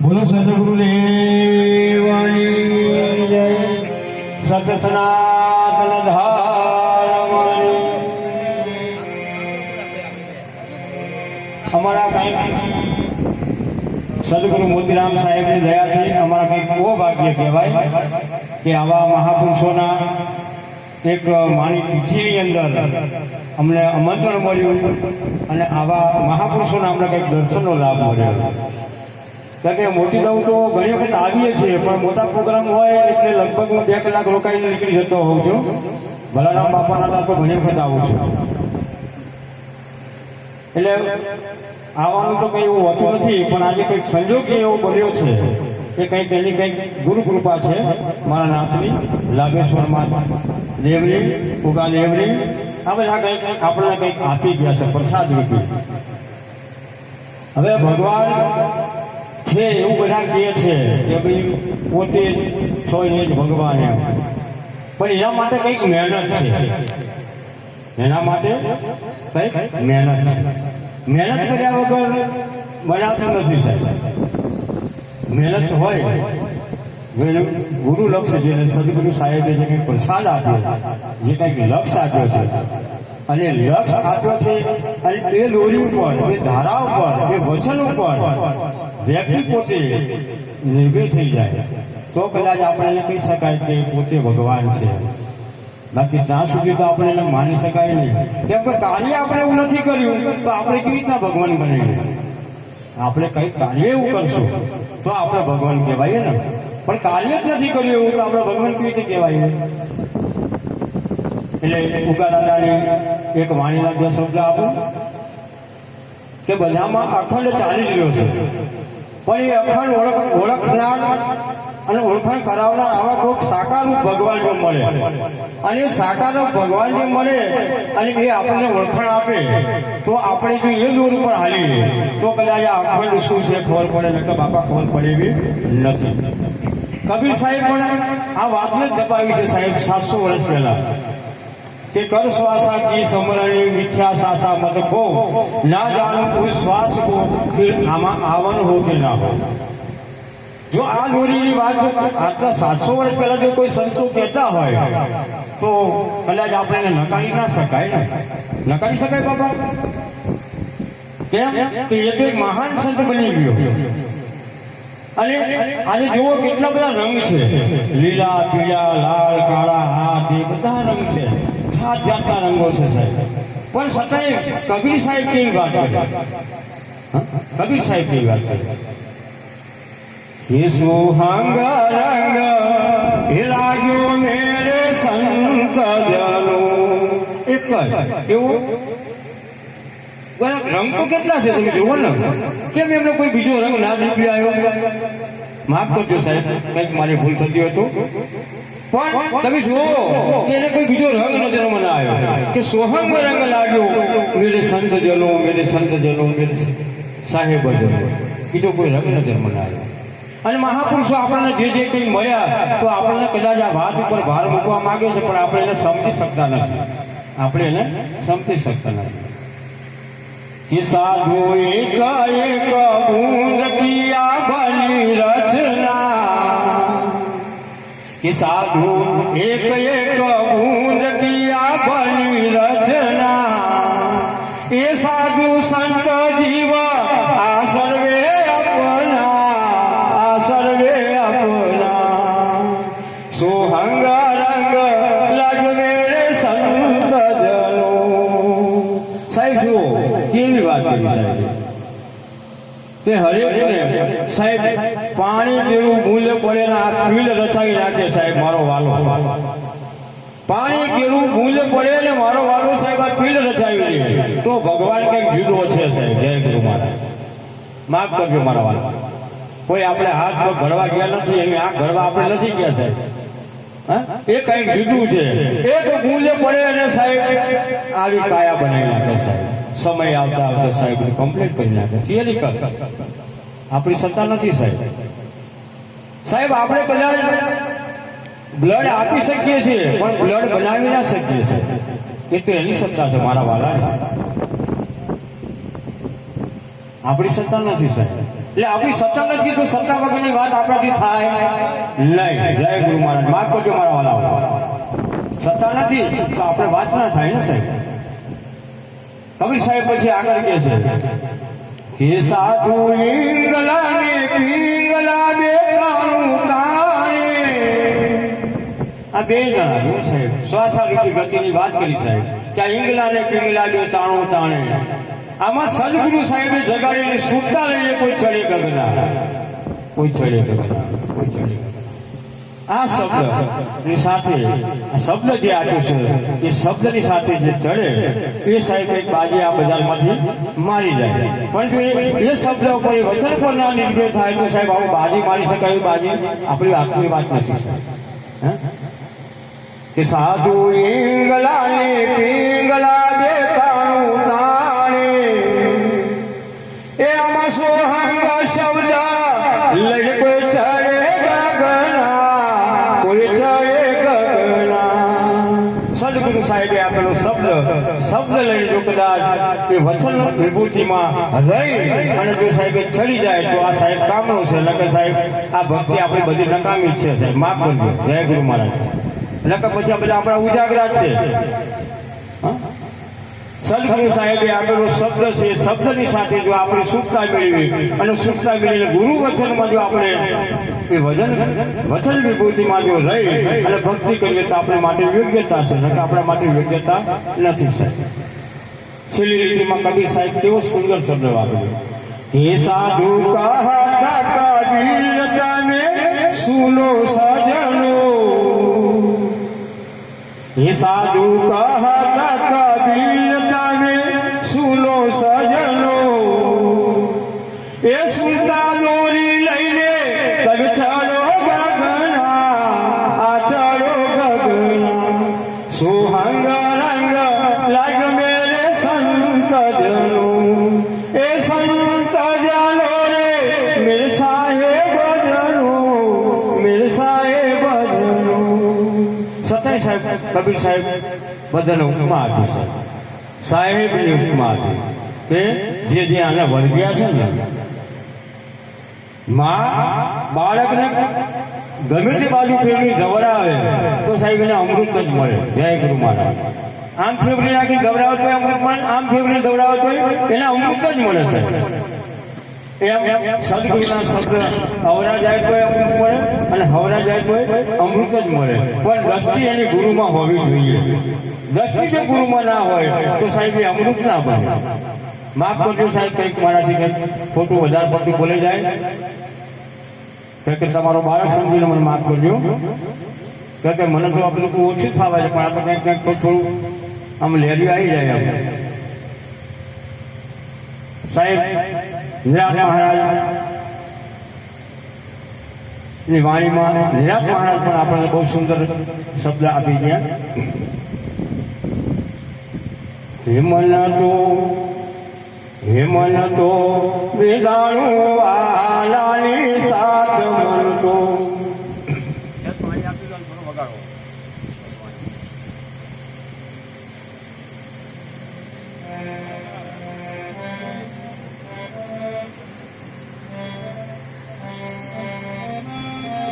બોલો સદગુરુ દેવાની જય અમારા કંઈક સદગુરુ મોતીરામ સાહેબની દયાથી અમારા કંઈક બહુ ભાગ્ય કહેવાય કે આવા મહાપુરુષોના એક માની તિથિની અંદર અમને આમંત્રણ મળ્યું અને આવા મહાપુરુષોના અમને કંઈક દર્શનનો લાભ મળ્યો. કારણ કે મોટી દઉં તો ઘણી વખત આવીએ છીએ, પણ મોટા પ્રોગ્રામ હોય એટલે લગભગ હું બે કલાક રોકાઈને નીકળી જતો હોઉં છું. ભલારામ બાપાના ત્યાં તો ઘણી વખત આવું છું. એટલે આવવાનું તો કંઈ એવું હોતું નથી, પણ આજે કંઈક સંજોગ એવો બન્યો છે એ કંઈક એની કંઈક ગુરુ કૃપા છે મારા નાથની, લાગેશ્વરમાં દેવલી ઉગા દેવલી આ બધા કંઈક આપણને કંઈક આપી ગયા છે, પ્રસાદ રૂપી. હવે ભગવાન છે, એવું બધા કહે છે કે ભાઈ, પોતે છો એ જ ભગવાન. એમ પણ એના માટે કંઈક મહેનત છે. એના માટે કંઈક મહેનત છે. મહેનત કર્યા વગર બનાવતું નથી સાહેબ. મહેનત હોય. ગુરુ લક્ષ જેને સદગુરુ સાહેબે જે કંઈક પ્રસાદ આપ્યો જે કંઈક લક્ષ આપ્યો છે. અને લક્ષ્ય આપ્યો છે, અને એ લોરી ઉપર, એ ધારા ઉપર, એ વચન ઉપર વ્યક્તિ પોતે નિર્ભય થઈ જાય. તો કદાચ આપણે એને કહી શકાય કે પોતે ભગવાન છે. બાકી ત્યાં સુધી તો આપણે એને માની શકાય નહીં. કેમ કે કાર્ય આપણે એવું નથી કર્યું, તો આપણે કેવી રીતના ભગવાન બની આપણે કઈ કાર્ય એવું કરશું, તો આપણે ભગવાન કહેવાય ને. પણ કાર્ય જ નથી કર્યું એવું, તો આપણે ભગવાન કેવી રીતે કહેવાય એટલે ઉગા દાદાની એક વાણીના બે શબ્દ આપું. કે બધામાં અખંડ ચાલી રહ્યો છે. પણ એ અખંડ ઓળખ ઓળખનાર અને ઓળખાણ કરાવનાર આવા કોઈક સાકારરૂપ ભગવાન જો મળે. અને એ સાકારરૂપ ભગવાન જે મળે અને એ આપણને ઓળખાણ આપે, તો આપણે જો એ દોર ઉપર હાલીએ, તો કદાચ આ અખંડ શું છે ખબર પડે? ને કે બાપા, ખબર પડે એવી નથી. કબીર સાહેબ પણ આ વાતને જ જપાવી છે સાહેબ, સાતસો વર્ષ પહેલા. કે કર શ્વાસા કી સમરણી મિથ્યા સાસા મત કો ના જાણું કોઈ શ્વાસ કો ફિર આમાં આવન હો કે ના હો. જો આ દોરીની વાત જો આટલા સાતસો વર્ષ પહેલા જો કોઈ સંતો કહેતા હોય, તો કદાચ આપણે નકારી ના શકાય ને. નકારી શકાય બાબા કેમ? કે એ એક મહાન સંત બની ગયો. અને આજે જુઓ કેટલા બધા રંગ છે. લીલા, પીળા, લાલ, કાળા, હાથ એ બધા રંગ છે. જાત જાતના રંગો છે સાહેબ. પણ છતાંય કબીર સાહેબ કેવી વાત કરે? કબીર સાહેબ કેવી વાત કરે? સુહાંગ રંગ લાગ્યો મેરે સંત જનો એક જ. એવું બધા રંગ તો કેટલા છે તમે જુઓ ને. કેમ એમને કોઈ બીજો રંગ ના નીકળી આવ્યો? માફ કરજો સાહેબ, કંઈક મારી ભૂલ થતી હતું પણ તમે જુઓ કે એને કોઈ બીજો રંગ નજર મને આવ્યો કે સોહંગ રંગ લાગ્યો. મેરે સંત જનો, મેરે સંત જનો, મેરે સાહેબ જનો. બીજો કોઈ રંગ નજર મને આવ્યો અને મહાપુરુષો આપણને જે જે કંઈ મળ્યા, તો આપણને કદાચ આ વાત ઉપર ભાર મૂકવા માંગે છે, પણ આપણે એને સમજી શકતા નથી. આપણે એને સમજી શકતા નથી. કે સાધુ એક એક બની રચના કે સાધુ એક એક બૂંદ કિયા બની રચના એ સાધુ સંત જીવ આ સર્વે અપના આ સર્વે અપના સોહંગ રંગ લગવે રે સંત જનો સાહેબ જુઓ કેવી વાત કરી સાહેબ તે હરેકને સાહેબ પાણી જેવું મૂલ્ય પડે ને આ ફીલ્ડ રચાવી નાખે સાહેબ, મારો વાલો. પાણી કેવું મૂલ્ય પડે ને મારો વાલો સાહેબ, આ ફીલ્ડ રચાવી દે તો ભગવાન કંઈક જુદો છે સાહેબ, જય ગુરુ મહારાજ. માફ કરજો મારા વાલો. કોઈ આપણે હાથ પર ઘડવા ગયા નથી, એની આ ઘડવા આપણે નથી ગયા સાહેબ? એ કંઈક જુદું છે. એક મૂલ્ય પડે અને સાહેબ, આવી કાયા બનાવી નાખે સાહેબ. સમય આવતા આવતા સાહેબ કમ્પ્લીટ કરી નાખે. થિયરી કર આપણી સત્તા નથી સાહેબ. સાહેબ, આપણે કદાચ બ્લડ આપી શકીએ છીએ, પણ બ્લડ બનાવી ના શકીએ છીએ. એ તો એની સત્તા છે, મારા વાલા આપણી સત્તા નથી સાહેબ. એટલે આપણી સત્તા નથી, તો સત્તા વગરની વાત આપણાથી થાય નહીં. જય ગુરુ મહારાજ. માફ કરજો મારા વાલા સત્તા નથી, તો આપણે વાત ના થાય ને સાહેબ. કબીર સાહેબ પછી આગળ કે છે. કે સાધુ ઈંગલા ને પિંગલા તાણું આ બે જણા જો સાહેબ. શ્વાસારૂપી ગતિની વાત સાહેબ. કે આ ઈંગલા ને તાણું તાણે. આમાં સદગુરુ સાહેબે જગાડીને સુરતા લઈને કોઈ ચડે ગગના કોઈ ચડે ગગના કોઈ ચડે ગગના આ શબ્દની સાથે શબ્દ જે આપ્યો છે, એ શબ્દની સાથે જે ચડે, એ સાહેબ એક બાજી આ બજારમાંથી મારી જાય. પરંતુ એ એ શબ્દ ઉપર વચન પર ના નિર્ભય થાય તો સાહેબ આવું બાજી મારી શકાય બાજી આપણી આખરી વાત નથી કે સાધુ ઈંગલા ને પિંગલા દેખાણું શબ્દ લઈ કદાચ. એ વચન વિભૂતિમાં રહી અને જો સાહેબે ચડી જાય તો આ સાહેબ કામનું છે. નકર સાહેબ, આ ભક્તિ આપણી બધી નકામી છે સાહેબ. માફ કરજો. જય ગુરુ મહારાજ. નકર પછી બધા આપણા ઉજાગરા છે? સદગુરુ સાહેબે આપેલો શબ્દ છે, શબ્દની સાથે જો આપણે સુખતા મેળવી અને સુખતા મેળવીને ગુરુ વચનમાં જો આપણે એ વજન, વચન વિભૂતિમાં જો રહી અને ભક્તિ કરીએ તો આપણા માટે યોગ્યતા છે નહીં આપણા માટે યોગ્યતા નથી, સાહેબ. છેલ્લી રીતિમાં કબીર સાહેબ કેવો સુંદર શબ્દ વાપર્યો. હે સાધુ કહા કબીર જાને, સુનો સજનો સાધુ કહા કબીર તને સુનો સજનો એ સુલતા કબીર સાહેબ બધાને ઉપમા આપી છે. સાહેબની ઉપમા આપી. કે જે જે આને વર્ગ્યા છે ને, માં બાળકને ગમે તે બાજુ ફેરવી ગભરાવે, તો સાહેબ એને અમૃત જ મળે. જય ગુરુ મહારાજ. આમ ફેવરી નાખી ગભરાવતો તો અમૃત મળે, આમ ફેવરી ગવડાવો તો એને અમૃત જ મળે છે. એમ સદગુરુના શબ્દ. હવરા જાય તો અમૃત મળે અને હવરા જાય તો અમૃત જ મળે. પણ દ્રષ્ટિ એની ગુરુમાં હોવી જોઈએ. દ્રષ્ટિ જો ગુરુમાં ના હોય, તો સાહેબ એ અમૃત ના બને. માફ કરજો સાહેબ, કંઈક મારાથી કંઈક ખોટું વધારે પડતું બોલે જાય. કે તમારો બાળક સમજીને મને માફ કરજો. કે મને તો આપણું ઓછું થવા છે, પણ આપણે કંઈક કંઈક થોડું થોડું આમ લેરી આવી જાય આમ સાહેબ નિરાત મહારાજની વાણીમાં નિરાત મહારાજ પણ આપણને બહુ સુંદર શબ્દ આપી ગયા હેમન તો હેમન તો વેદાણું આલાની સાથ